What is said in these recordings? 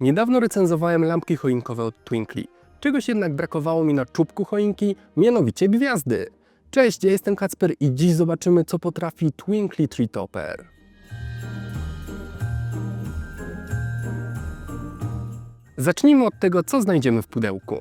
Niedawno recenzowałem lampki choinkowe od Twinkly. Czegoś jednak brakowało mi na czubku choinki, mianowicie gwiazdy. Cześć, ja jestem Kacper i dziś zobaczymy co potrafi Twinkly Tree Topper. Zacznijmy od tego, co znajdziemy w pudełku.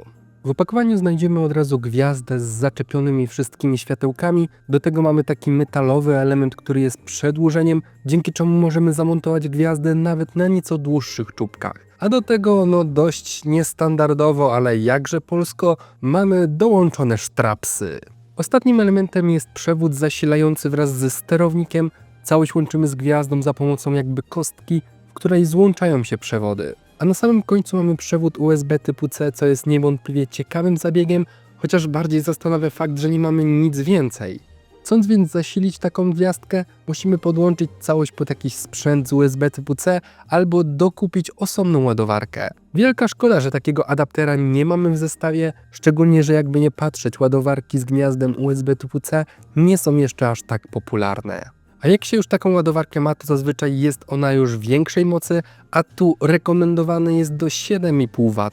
W opakowaniu znajdziemy od razu gwiazdę z zaczepionymi wszystkimi światełkami. Do tego mamy taki metalowy element, który jest przedłużeniem, dzięki czemu możemy zamontować gwiazdę nawet na nieco dłuższych czubkach. A do tego, no dość niestandardowo, ale jakże polsko, mamy dołączone sztrapsy. Ostatnim elementem jest przewód zasilający wraz ze sterownikiem. Całość łączymy z gwiazdą za pomocą jakby kostki, w której złączają się przewody. A na samym końcu mamy przewód USB typu C, co jest niewątpliwie ciekawym zabiegiem, chociaż bardziej zastanawia fakt, że nie mamy nic więcej. Chcąc więc zasilić taką gwiazdkę, musimy podłączyć całość pod jakiś sprzęt z USB typu C albo dokupić osobną ładowarkę. Wielka szkoda, że takiego adaptera nie mamy w zestawie, szczególnie, że jakby nie patrzeć, ładowarki z gniazdem USB typu C nie są jeszcze aż tak popularne. A jak się już taką ładowarkę ma, to zazwyczaj jest ona już większej mocy, a tu rekomendowany jest do 7,5 W.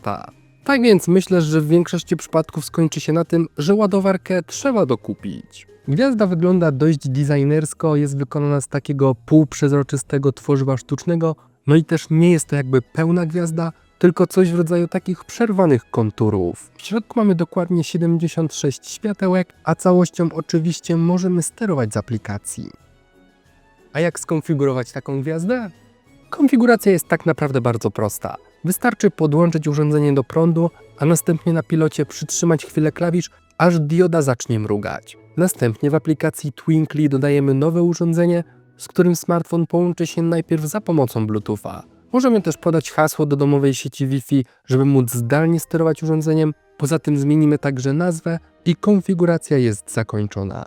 Tak więc myślę, że w większości przypadków skończy się na tym, że ładowarkę trzeba dokupić. Gwiazda wygląda dość designersko, jest wykonana z takiego półprzezroczystego tworzywa sztucznego, no i też nie jest to jakby pełna gwiazda, tylko coś w rodzaju takich przerwanych konturów. W środku mamy dokładnie 76 światełek, a całością oczywiście możemy sterować z aplikacji. A jak skonfigurować taką gwiazdę? Konfiguracja jest tak naprawdę bardzo prosta. Wystarczy podłączyć urządzenie do prądu, a następnie na pilocie przytrzymać chwilę klawisz, aż dioda zacznie mrugać. Następnie w aplikacji Twinkly dodajemy nowe urządzenie, z którym smartfon połączy się najpierw za pomocą Bluetootha. Możemy też podać hasło do domowej sieci Wi-Fi, żeby móc zdalnie sterować urządzeniem. Poza tym zmienimy także nazwę i konfiguracja jest zakończona.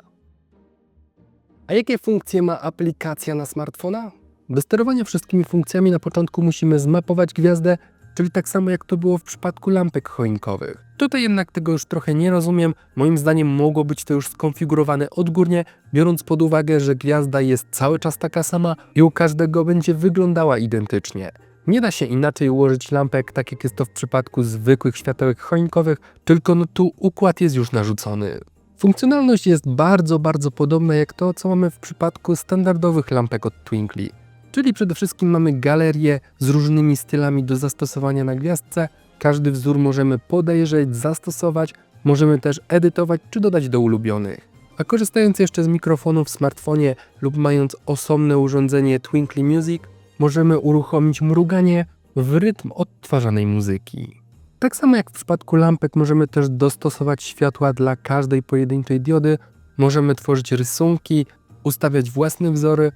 A jakie funkcje ma aplikacja na smartfona? Do sterowania wszystkimi funkcjami na początku musimy zmapować gwiazdę, czyli tak samo jak to było w przypadku lampek choinkowych. Tutaj jednak tego już trochę nie rozumiem. Moim zdaniem mogło być to już skonfigurowane odgórnie, biorąc pod uwagę, że gwiazda jest cały czas taka sama i u każdego będzie wyglądała identycznie. Nie da się inaczej ułożyć lampek, tak jak jest to w przypadku zwykłych światełek choinkowych, tylko no tu układ jest już narzucony. Funkcjonalność jest bardzo, bardzo podobna jak to, co mamy w przypadku standardowych lampek od Twinkly. Czyli przede wszystkim mamy galerię z różnymi stylami do zastosowania na gwiazdce. Każdy wzór możemy podejrzeć, zastosować, możemy też edytować czy dodać do ulubionych. A korzystając jeszcze z mikrofonu w smartfonie lub mając osobne urządzenie Twinkly Music, możemy uruchomić mruganie w rytm odtwarzanej muzyki. Tak samo jak w przypadku lampek możemy też dostosować światła dla każdej pojedynczej diody, możemy tworzyć rysunki, ustawiać własne wzory,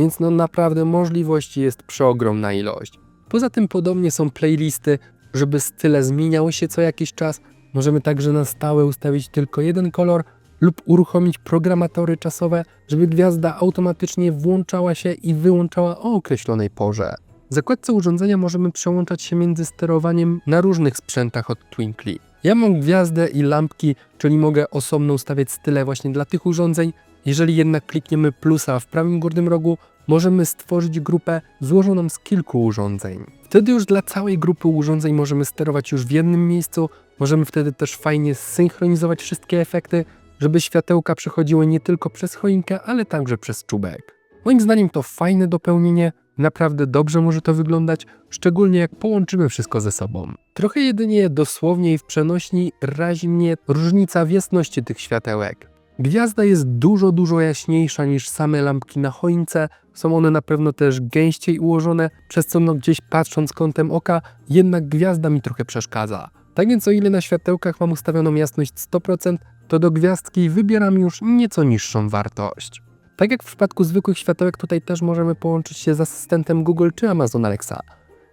więc no naprawdę możliwości jest przeogromna ilość. Poza tym podobnie są playlisty, żeby style zmieniały się co jakiś czas. Możemy także na stałe ustawić tylko jeden kolor lub uruchomić programatory czasowe, żeby gwiazda automatycznie włączała się i wyłączała o określonej porze. W zakładce urządzenia możemy przełączać się między sterowaniem na różnych sprzętach od Twinkly. Ja mam gwiazdę i lampki, czyli mogę osobno ustawiać style właśnie dla tych urządzeń. Jeżeli jednak klikniemy plusa w prawym górnym rogu, możemy stworzyć grupę złożoną z kilku urządzeń. Wtedy już dla całej grupy urządzeń możemy sterować już w jednym miejscu, możemy wtedy też fajnie zsynchronizować wszystkie efekty, żeby światełka przechodziły nie tylko przez choinkę, ale także przez czubek. Moim zdaniem to fajne dopełnienie, naprawdę dobrze może to wyglądać, szczególnie jak połączymy wszystko ze sobą. Trochę jedynie dosłownie i w przenośni razi mnie różnica w jasności tych światełek. Gwiazda jest dużo, dużo jaśniejsza niż same lampki na choince, są one na pewno też gęściej ułożone, przez co no gdzieś patrząc kątem oka, jednak gwiazda mi trochę przeszkadza. Tak więc o ile na światełkach mam ustawioną jasność 100%, to do gwiazdki wybieram już nieco niższą wartość. Tak jak w przypadku zwykłych światełek, tutaj też możemy połączyć się z asystentem Google czy Amazon Alexa.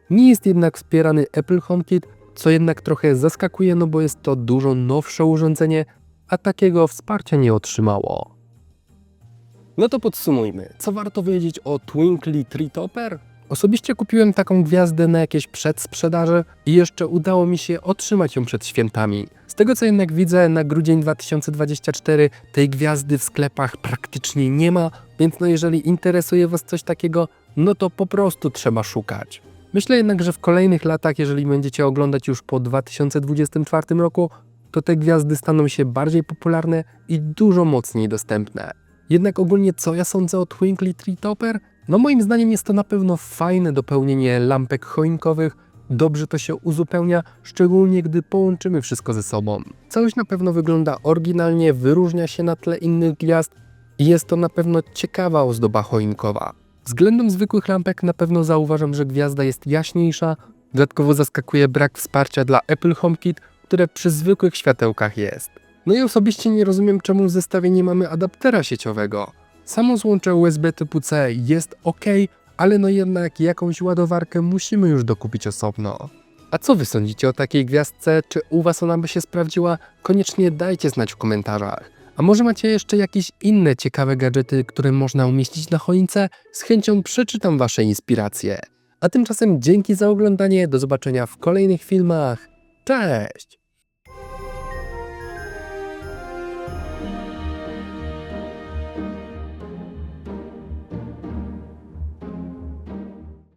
Nie jest jednak wspierany Apple HomeKit, co jednak trochę zaskakuje, no bo jest to dużo nowsze urządzenie, a takiego wsparcia nie otrzymało. No to podsumujmy. Co warto wiedzieć o Twinkly Tree Topper? Osobiście kupiłem taką gwiazdę na jakieś przedsprzedaże i jeszcze udało mi się otrzymać ją przed świętami. Z tego co jednak widzę, na grudzień 2024 tej gwiazdy w sklepach praktycznie nie ma, więc no jeżeli interesuje Was coś takiego, no to po prostu trzeba szukać. Myślę jednak, że w kolejnych latach, jeżeli będziecie oglądać już po 2024 roku, to te gwiazdy staną się bardziej popularne i dużo mocniej dostępne. Jednak ogólnie co ja sądzę o Twinkly Tree Topper? No moim zdaniem jest to na pewno fajne dopełnienie lampek choinkowych, dobrze to się uzupełnia, szczególnie gdy połączymy wszystko ze sobą. Całość na pewno wygląda oryginalnie, wyróżnia się na tle innych gwiazd i jest to na pewno ciekawa ozdoba choinkowa. Względem zwykłych lampek na pewno zauważam, że gwiazda jest jaśniejsza, dodatkowo zaskakuje brak wsparcia dla Apple HomeKit, które przy zwykłych światełkach jest. No i osobiście nie rozumiem, czemu w zestawie nie mamy adaptera sieciowego. Samo złącze USB typu C jest ok, ale no jednak jakąś ładowarkę musimy już dokupić osobno. A co wy sądzicie o takiej gwiazdce? Czy u was ona by się sprawdziła? Koniecznie dajcie znać w komentarzach. A może macie jeszcze jakieś inne ciekawe gadżety, które można umieścić na choince? Z chęcią przeczytam wasze inspiracje. A tymczasem dzięki za oglądanie, do zobaczenia w kolejnych filmach. Cześć!